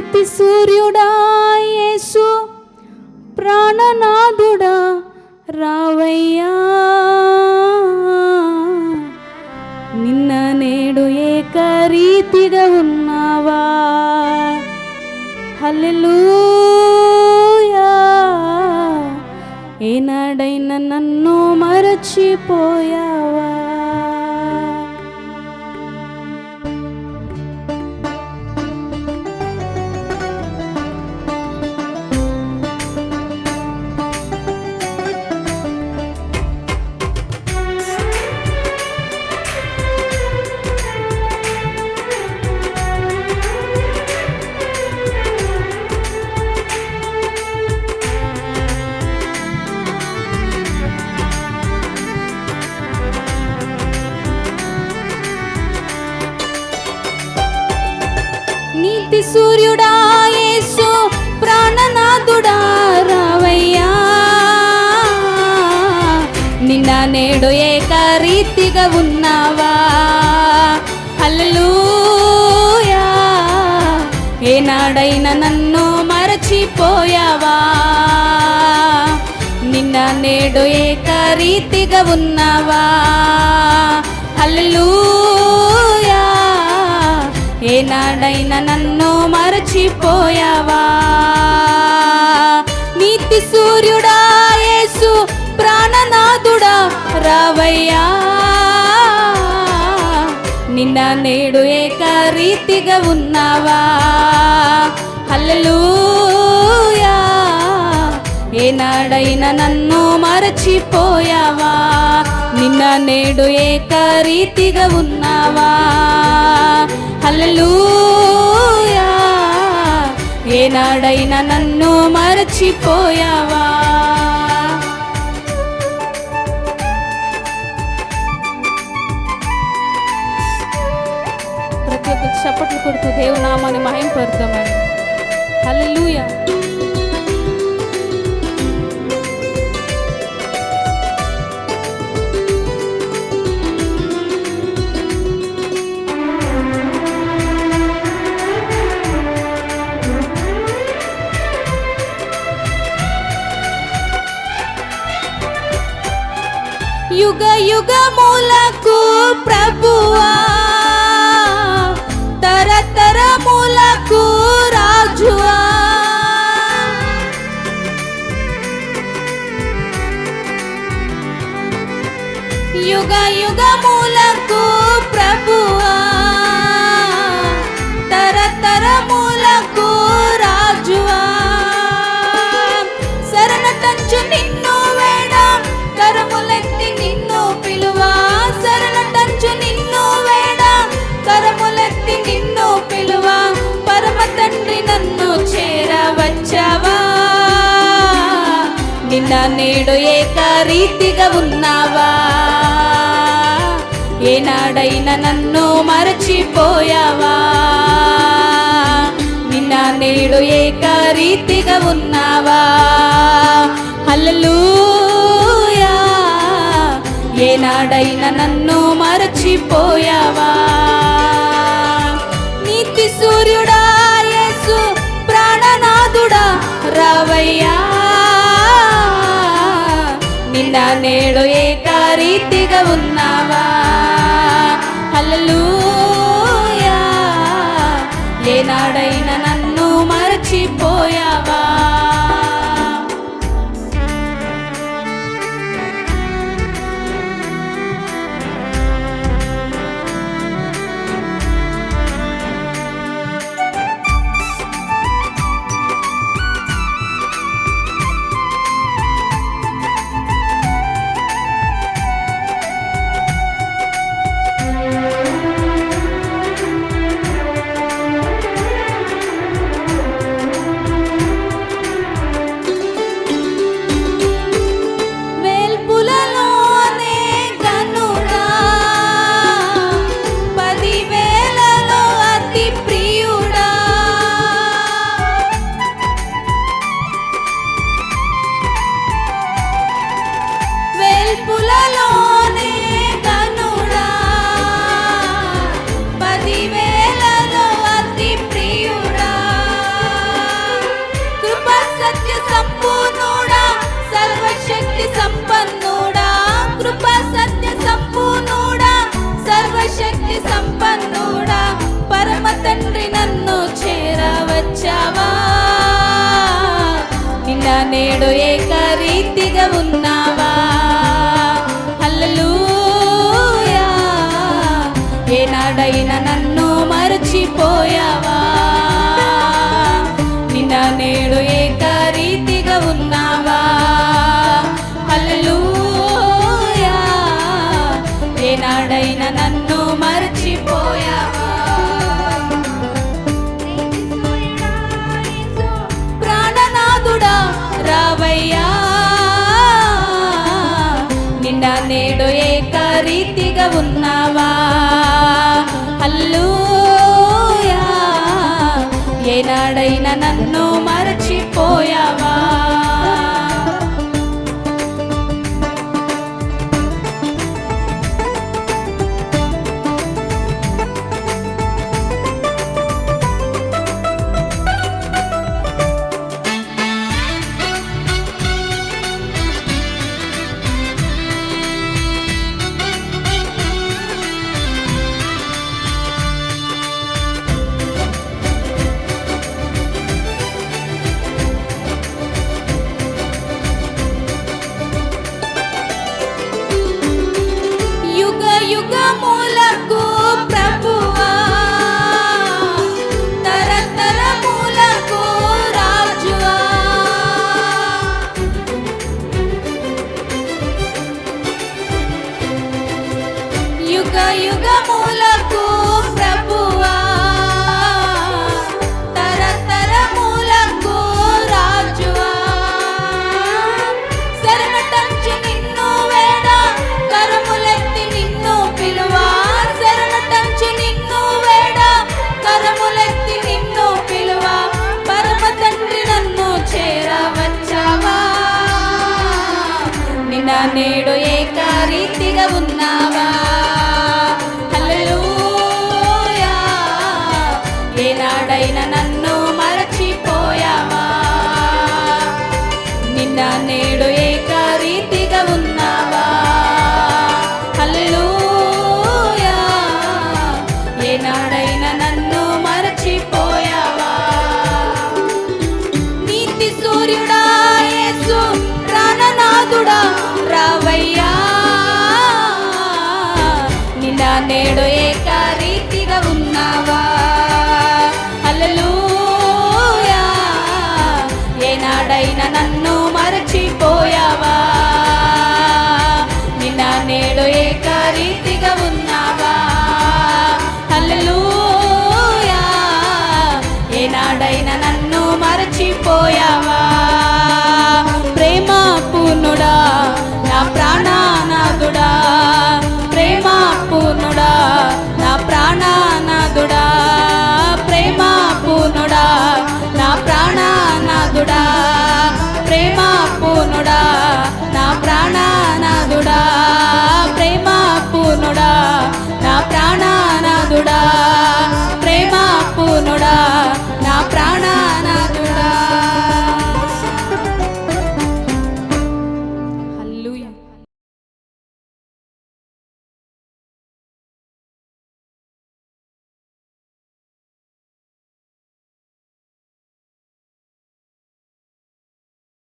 నీతి సూర్యుడా యేసు ప్రాణనాథుడా రావయ్యా. నిన్న నేడు ఏకరీతిగా ఉన్నావా? హల్లెలూయా. ఏనాడైనా నన్ను మరచిపోయా సూర్యుడా యేసు ప్రాణనాథుడా రావయ్యా. నిన్న నేడు ఏకరీతిగా ఉన్నావా? హల్లెలూయా. ఏనాడైనా నన్ను మరచిపోయావా? నిన్న నేడు ఏకరీతిగా ఉన్నావా? హల్లెలూయా. ఏనాడైనా నిన్న నేడు ఏకరీతిగా ఉన్నావా? హల్లెలూయా. ఏనాడైనా నన్ను మరచిపోయావా? నిన్న నేడు ఏకరీతిగా ఉన్నావా? హల్లెలూయా. ఏనాడైనా నన్ను మరచిపోయావా? చప్పట్లు కొడుతూ దేవునామాన్ని మహింపరుద్దామని. హల్లెలూయా. యుగ యుగములకు ప్రభువా. యుగ యుగములకు ప్రభువా తరతరములకు రాజువా. శరణటంచు నిన్ను వేడ కరములెత్తి నిన్ను పిలువా. శరణటంచు నిన్ను వేడ కరములెత్తి నిన్ను పిలువా. పరమ తండ్రి నన్ను చేరవచ్చావా. నిన్న నేడు ఏకరీతిగా ఉన్నావా. ఏనాడైనా నన్ను మరచిపోయావా? నిన్న నేడు ఏకరీతిగా ఉన్నావా? హల్లెలూయా. ఏనాడైనా నన్ను మరచిపోయావా? నేడు ఏకరీతిగా ఉన్నావా? హల్లూయా ఏనాడైనా నన్ను మరచిపోయావా? నిన్న నేడు ఏకరీతిగా ఉన్నావా? హల్లూయా ఏనాడైనా నన్ను మరచిపోయావా? ఉన్నావా? నేడు ఏకరీతిగా ఉన్నావా?